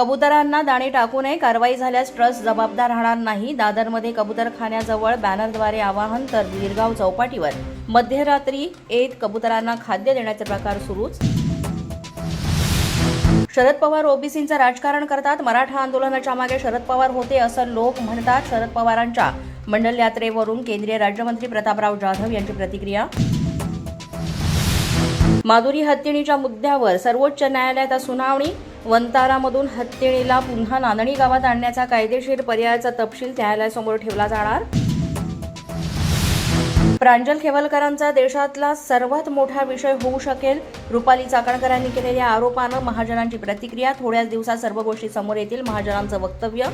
कबुतरांना दाणे टाकू नये कारवाई झाल्यास ट्रस्ट जबाबदार राहणार नाही. दादरमध्ये कबुतरखान्याजवळ बॅनरद्वारे आवाहन तर गिरगाव चौपाटीवर मध्यरात्री येत कबुतरांना खाद्य देण्याचे प्रकार सुरूच. शरद पवार ओबीसींचं राजकारण करतात. मराठा आंदोलनाच्या मागे शरद पवार होते असं लोक म्हणतात. शरद पवारांच्या मंडल यात्रेवरून केंद्रीय राज्यमंत्री प्रतापराव जाधव यांची प्रतिक्रिया माधुरी हत्तीणीच्या मुद्द्यावर सर्वोच्च न्यायालयात सुनावणी. वंतारामधून हत्तीणीला पुन्हा नांदणी गावात आणण्याचा कायदेशीर पर्यायाचा तपशील न्यायालयासमोर ठेवला जाणार. प्रांजल खेवलकरांचा देशातला सर्वात मोठा विषय होऊ शकेल. रुपाली चाकणकरांनी केलेल्या आरोपानं महाजनांची प्रतिक्रिया. थोड्याच दिवसात सर्व गोष्टी समोर येतील. महाजनांचं वक्तव्य.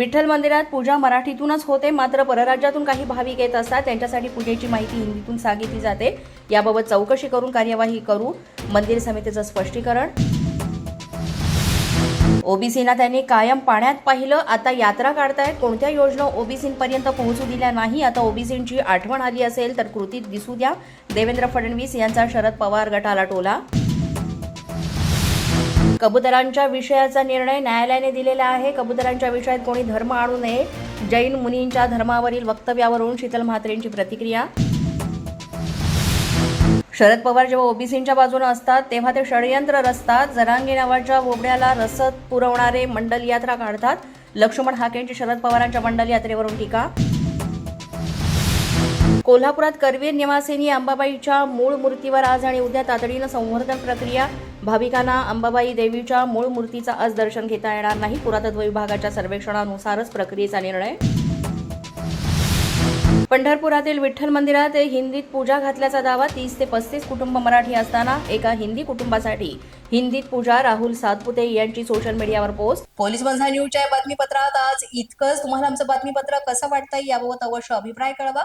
विठ्ठल मंदिरात पूजा मराठीतूनच होते मात्र परराज्यातून काही भाविक येत असतात. त्यांच्यासाठी पूजेची माहिती हिंदीतून सांगितली जाते. याबाबत चौकशी करून कार्यवाही करू. मंदिर समितीचं स्पष्टीकरण. ओबीसीना त्यांनी कायम पाण्यात पाहिलं. आता यात्रा काढतायत. कोणत्या योजना ओबीसींपर्यंत पोहोचू दिल्या नाही? आता ओबीसींची आठवण आली असेल तर कृतीत दिसू द्या. देवेंद्र फडणवीस यांचा शरद पवार गटाला टोला. कबुतरांच्या विषयाचा निर्णय न्यायालयाने दिलेला आहे. कबुतरांच्या विषयात कोणी धर्म आणू नये. जैन मुनींच्या धर्मावरील वक्तव्यावरून शीतल म्हात्रेंची प्रतिक्रिया. शरद पवार जेव्हा ओबीसींच्या बाजूने असतात तेव्हा ते षडयंत्र रचतात. जरांगे नावाच्या बोबड्याला रसद पुरवणारे मंडल यात्रा काढतात. लक्ष्मण हाकेंची शरद पवारांच्या मंडल यात्रेवरून टीका. कोल्हापुरात करवीर निवासिनी अंबाबाईच्या मूळ मूर्तीवर आज आणि उद्या तातडीनं संवर्धन प्रक्रिया. भाविकांना अंबाबाई देवीच्या मूळ मूर्तीचं आज दर्शन घेता येणार नाही. पुरातत्व विभागाच्या सर्वेक्षणानुसारच प्रक्रियेचा निर्णय. पंढरपुरातील विठ्ठल मंदिरात हिंदीत पूजा घातल्याचा दावा तीस ते पस्तीस कुटुंब मराठी असताना एका हिंदी कुटुंबासाठी हिंदीत पूजा राहुल सातपुते यांची सोशल मीडियावर पोस्ट पोलीस बंधा न्यूजच्या बातमीपत्रात आज इतकंच. तुम्हाला आमचं बातमीपत्र कसं वाटतंय याबाबत अवश्य अभिप्राय कळवा.